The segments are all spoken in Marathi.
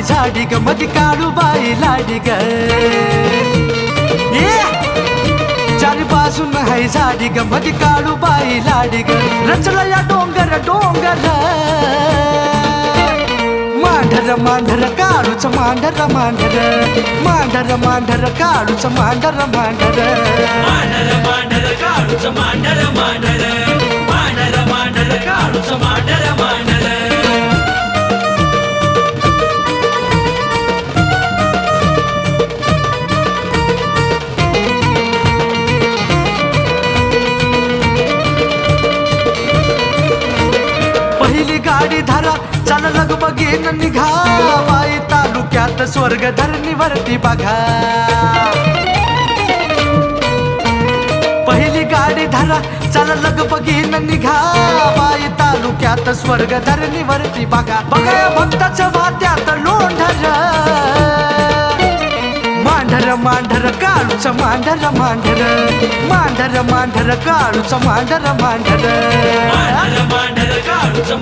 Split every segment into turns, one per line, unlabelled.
बाई झाडी ग मग काळू बाई लाडी ग ये! चारी बाजून हाय झाडी ग मग काळू बाई लाडी ग रचला या डोंगर डोंगर. मांढर मांढर काळूच मांढर मांढर. मांढर मांढर काळूच मांढर मांढर. आपली गाडी धरा चाल लगबगीन निघा. बाई तालुक्यात स्वर्ग धरणीवरती बघा. पहिली गाडी धरा चाल लगबगीन निघा. बाई तालुक्यात स्वर्ग धरणीवरती बघा. बघा भक्ताच्या वात्यात लोंढर. मांढर मांढर काळूच मांढर मांढर. मांढर मांढर काळूच मांढर मांढर.
मांढर मांडर काढूच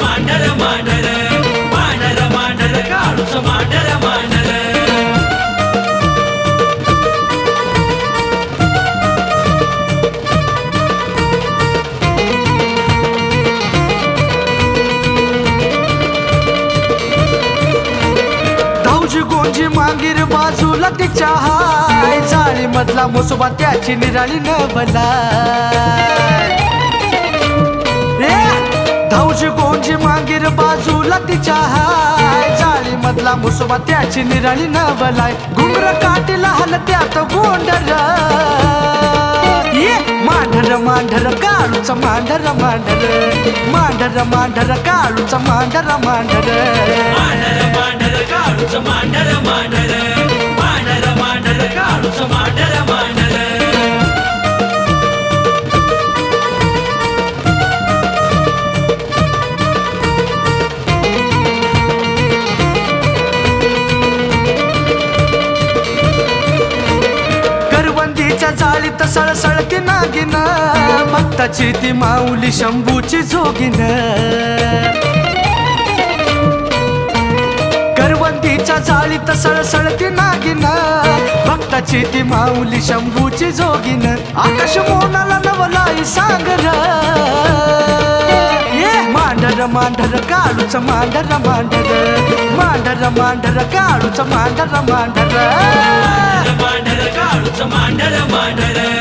तुझी मागीर बाजूला तिच्या हाय. जाळी मधला मुसोबा त्याची निराळी न बला धावजी गोंजी मागीर बाजूला तिच्या हाय. जाळी मधला मुसोबा त्याची निराळी न बलाय घुंगर काटीला हल त्यात गोंडर. ये मांढर मांढर काळूच मांढर मांढर. मांढर मांढर काळूच मांढर मांढर.
मांढर मांढर काढूच मांढर मांढर.
करवंदीच्या जाळीत सळसळती नागिन भक्ताची ती माऊली शंभूची जोगिन. करवंदीच्या जाळीत सळसळती नागिन भक्ताची ती माऊली शंभूची जोगिन. आकाश मोनाला नवलाई सांगर. ये मांढर मांढर काळूच मांढर मांढर. मांढर मांढर काळूच मांढर मांढर. மாண்டல மாண்டல.